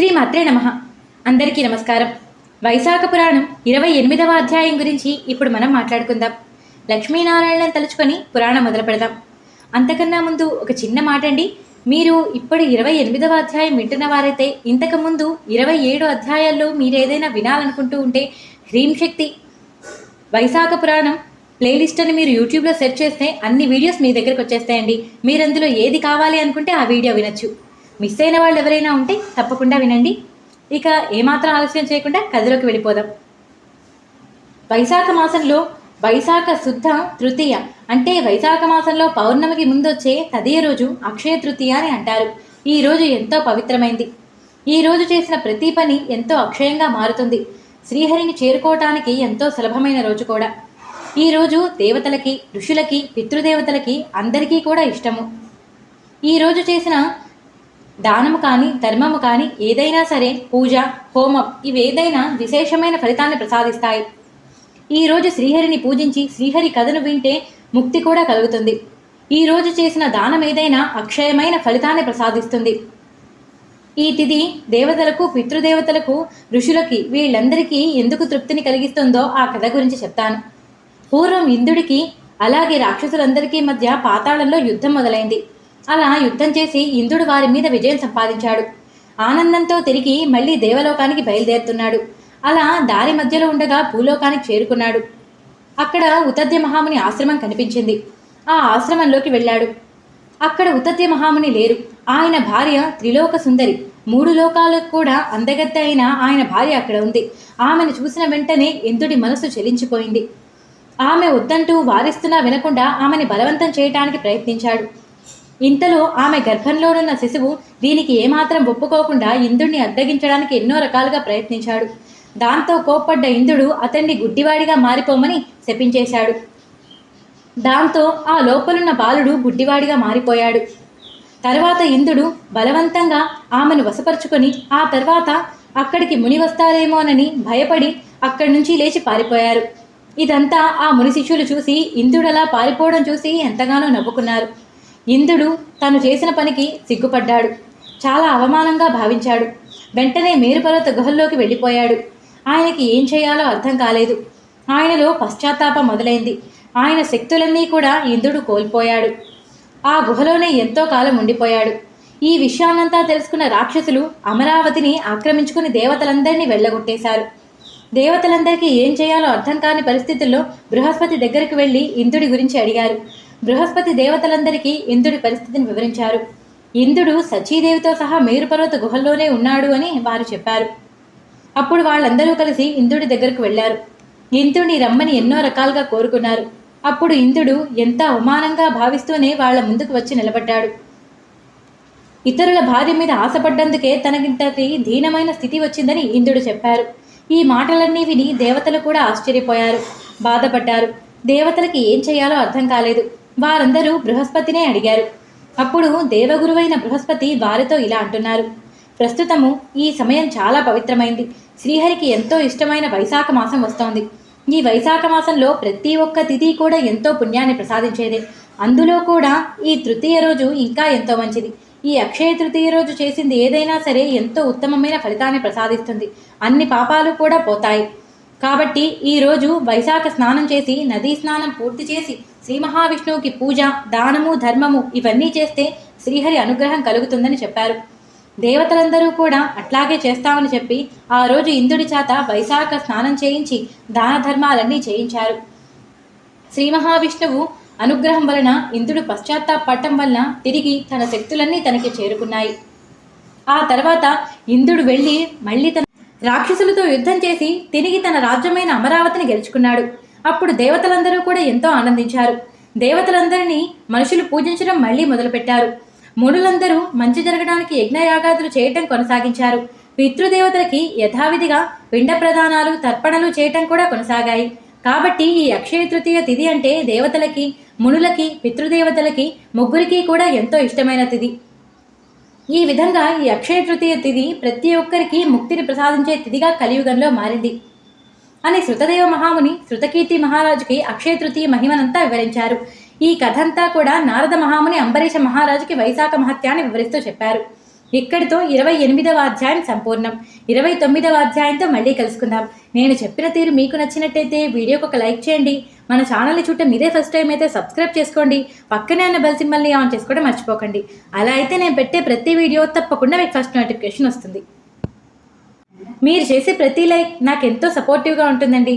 శ్రీ మాత్రే నమ. అందరికీ నమస్కారం. వైశాఖ పురాణం ఇరవై ఎనిమిదవ అధ్యాయం గురించి ఇప్పుడు మనం మాట్లాడుకుందాం. లక్ష్మీనారాయణను తలుచుకొని పురాణం మొదలు పెడదాం. అంతకన్నా ముందు ఒక చిన్న మాట అండి మీరు ఇప్పుడు ఇరవై ఎనిమిదవ అధ్యాయం వింటున్న వారైతే ఇంతకు ముందు ఇరవై ఏడు అధ్యాయాల్లో మీరు ఏదైనా వినాలనుకుంటూ ఉంటే హ్రీం శక్తి. వైశాఖ పురాణం ప్లేలిస్ట్ అని మీరు యూట్యూబ్లో సెర్చ్ చేస్తే అన్ని వీడియోస్ మీ దగ్గరకు వచ్చేస్తాయండి. మీరు అందులో ఏది కావాలి అనుకుంటే ఆ వీడియో వినొచ్చు. మిస్ అయిన వాళ్ళు ఎవరైనా ఉంటే తప్పకుండా వినండి. ఇక ఏమాత్రం ఆలస్యం చేయకుండా కథలోకి వెళ్ళిపోదాం. వైశాఖ మాసంలో వైశాఖ శుద్ధ తృతీయ అంటే వైశాఖ మాసంలో పౌర్ణమికి ముందొచ్చే తదియ రోజు అక్షయ తృతీయ అని అంటారు. ఈ రోజు ఎంతో పవిత్రమైంది. ఈ రోజు చేసిన ప్రతి పని ఎంతో అక్షయంగా మారుతుంది. శ్రీహరిని చేరుకోవటానికి ఎంతో సులభమైన రోజు కూడా. ఈ రోజు దేవతలకి ఋషులకి పితృదేవతలకి అందరికీ కూడా ఇష్టము. ఈ రోజు చేసిన దానము కానీ ధర్మము కానీ ఏదైనా సరే పూజ హోమం ఇవేదైనా విశేషమైన ఫలితాన్ని ప్రసాదిస్తాయి. ఈ రోజు శ్రీహరిని పూజించి శ్రీహరి కథను వింటే ముక్తి కూడా కలుగుతుంది. ఈరోజు చేసిన దానం ఏదైనా అక్షయమైన ఫలితాన్ని ప్రసాదిస్తుంది. ఈ తిథి దేవతలకు పితృదేవతలకు ఋషులకి వీళ్ళందరికీ ఎందుకు తృప్తిని కలిగిస్తుందో ఆ కథ గురించి చెప్తాను. పూర్వం ఇంద్రుడికి అలాగే రాక్షసులందరికీ మధ్య పాతాళంలో యుద్ధం మొదలైంది. అలా యుద్ధం చేసి ఇంద్రుడు వారి మీద విజయం సంపాదించాడు. ఆనందంతో తిరిగి మళ్ళీ దేవలోకానికి బయలుదేరుతున్నాడు. అలా దారి మధ్యలో ఉండగా భూలోకానికి చేరుకున్నాడు. అక్కడ ఉతద్య మహాముని ఆశ్రమం కనిపించింది. ఆ ఆశ్రమంలోకి వెళ్ళాడు. అక్కడ ఉతద్య మహాముని లేరు. ఆయన భార్య త్రిలోక సుందరి. మూడు లోకాలకు కూడా అందగత్త అయిన ఆయన భార్య అక్కడ ఉంది. ఆమెను చూసిన వెంటనే ఇంద్రుడి మనసు చెలించిపోయింది. ఆమె వద్దంటూ వారిస్తున్నా వినకుండా ఆమెని బలవంతం చేయటానికి ప్రయత్నించాడు. ఇంతలో ఆమె గర్భంలోనున్న శిశువు దీనికి ఏమాత్రం ఒప్పుకోకుండా ఇంద్రుడిని అడ్డగించడానికి ఎన్నో రకాలుగా ప్రయత్నించాడు. దాంతో కోప్పడ్డ ఇంద్రుడు అతన్ని గుడ్డివాడిగా మారిపోమని శపించేశాడు. దాంతో ఆ లోపలున్న బాలుడు గుడ్డివాడిగా మారిపోయాడు. తర్వాత ఇంద్రుడు బలవంతంగా ఆమెను వశపరుచుకొని ఆ తర్వాత అక్కడికి ముని వస్తారేమోనని భయపడి అక్కడి నుంచి లేచి పారిపోయారు. ఇదంతా ఆ ముని శిష్యులు చూసి ఇంద్రుడలా పారిపోవడం చూసి ఎంతగానో నవ్వుకున్నారు. ఇంద్రుడు తను చేసిన పనికి సిగ్గుపడ్డాడు. చాలా అవమానంగా భావించాడు. వెంటనే మేరుపర్వత గుహల్లోకి వెళ్ళిపోయాడు. ఆయనకి ఏం చేయాలో అర్థం కాలేదు. ఆయనలో పశ్చాత్తాపం మొదలైంది. ఆయన శక్తులన్నీ కూడా ఇంద్రుడు కోల్పోయాడు. ఆ గుహలోనే ఎంతో కాలం ఉండిపోయాడు. ఈ విషయాన్నంతా తెలుసుకున్న రాక్షసులు అమరావతిని ఆక్రమించుకుని దేవతలందరినీ వెళ్ళగొట్టేశారు. దేవతలందరికీ ఏం చేయాలో అర్థం కాని పరిస్థితుల్లో బృహస్పతి దగ్గరికి వెళ్ళి ఇంద్రుడి గురించి అడిగారు. బృహస్పతి దేవతలందరికీ ఇంద్రుడి పరిస్థితిని వివరించారు. ఇంద్రుడు సచీదేవితో సహా మేరుపర్వత గుహల్లోనే ఉన్నాడు అని వారు చెప్పారు. అప్పుడు వాళ్ళందరూ కలిసి ఇంద్రుడి దగ్గరకు వెళ్ళారు. ఇంద్రుని రమ్మని ఎన్నో రకాలుగా కోరుకున్నారు. అప్పుడు ఇంద్రుడు ఎంత అవమానంగా భావిస్తూనే వాళ్ళ ముందుకు వచ్చి నిలబడ్డాడు. ఇతరుల భార్య మీద ఆశపడ్డందుకే తనకింతటి దీనమైన స్థితి వచ్చిందని ఇంద్రుడు చెప్పారు. ఈ మాటలన్నీ విని దేవతలు కూడా ఆశ్చర్యపోయారు. బాధపడ్డారు. దేవతలకి ఏం చేయాలో అర్థం కాలేదు. వారందరూ బృహస్పతినే అడిగారు. అప్పుడు దేవగురువైన బృహస్పతి వారితో ఇలా అంటున్నారు. ప్రస్తుతము ఈ సమయం చాలా పవిత్రమైంది. శ్రీహరికి ఎంతో ఇష్టమైన వైశాఖ మాసం వస్తోంది. ఈ వైశాఖ మాసంలో ప్రతి ఒక్క తిథి కూడా ఎంతో పుణ్యాన్ని ప్రసాదించేదే. అందులో కూడా ఈ తృతీయ రోజు ఇంకా ఎంతో మంచిది. ఈ అక్షయ తృతీయ రోజు చేసింది ఏదైనా సరే ఎంతో ఉత్తమమైన ఫలితాన్ని ప్రసాదిస్తుంది. అన్ని పాపాలు కూడా పోతాయి. కాబట్టి ఈ రోజు వైశాఖ స్నానం చేసి నదీ స్నానం పూర్తి చేసి శ్రీ మహావిష్ణువుకి పూజ దానము ధర్మము ఇవన్నీ చేస్తే శ్రీహరి అనుగ్రహం కలుగుతుందని చెప్పారు. దేవతలందరూ కూడా అట్లాగే చేస్తామని చెప్పి ఆ రోజు ఇంద్రుడి చేత వైశాఖ స్నానం చేయించి దాన ధర్మాలన్నీ చేయించారు. శ్రీ మహావిష్ణువు అనుగ్రహం వలన ఇంద్రుడు పశ్చాత్తాపడటం వలన తిరిగి తన శక్తులన్నీ తనకి చేరుకున్నాయి. ఆ తర్వాత ఇంద్రుడు వెళ్ళి మళ్ళీ తన రాక్షసులతో యుద్ధం చేసి తిరిగి తన రాజ్యమైన అమరావతిని గెలుచుకున్నాడు. అప్పుడు దేవతలందరూ కూడా ఎంతో ఆనందించారు. దేవతలందరినీ మనుషులు పూజించడం మళ్ళీ మొదలుపెట్టారు. మునులందరూ మంచి జరగడానికి యజ్ఞయాగాదులు చేయటం కొనసాగించారు. పితృదేవతలకి యథావిధిగా పిండ ప్రదానాలు తర్పణలు చేయటం కూడా కొనసాగాయి. కాబట్టి ఈ అక్షయ తృతీయ తిథి అంటే దేవతలకి మునులకి పితృదేవతలకి ముగ్గురికి కూడా ఎంతో ఇష్టమైన తిథి. ఈ విధంగా ఈ అక్షయ తృతీయ తిథి ప్రతి ఒక్కరికి ముక్తిని ప్రసాదించే తిథిగా కలియుగంలో మారింది. అని శృతదేవ మహాముని శృతకీర్తి మహారాజుకి అక్షయ తృతీయ మహిమనంతా వివరించారు. ఈ కథంతా కూడా నారద మహాముని అంబరీష మహారాజుకి వైశాఖ మహత్యాన్ని వివరిస్తూ చెప్పారు. ఇక్కడితో ఇరవై ఎనిమిదవ అధ్యాయం సంపూర్ణం. ఇరవై తొమ్మిదవ అధ్యాయంతో మళ్ళీ కలుసుకుందాం. నేను చెప్పిన తీరు మీకు నచ్చినట్టయితే వీడియోకి ఒక లైక్ చేయండి. మన ఛానల్ని చుట్టూ మీరే ఫస్ట్ టైం అయితే సబ్స్క్రైబ్ చేసుకోండి. పక్కనే ఉన్న బెల్ సింబల్ని ఆన్ చేసుకోవడం మర్చిపోకండి. అలా అయితే నేను పెట్టే ప్రతి వీడియో తప్పకుండా మీకు ఫస్ట్ నోటిఫికేషన్ వస్తుంది. మీరు చేసే ప్రతి లైక్ నాకు ఎంతో సపోర్టివ్గా ఉంటుందండి.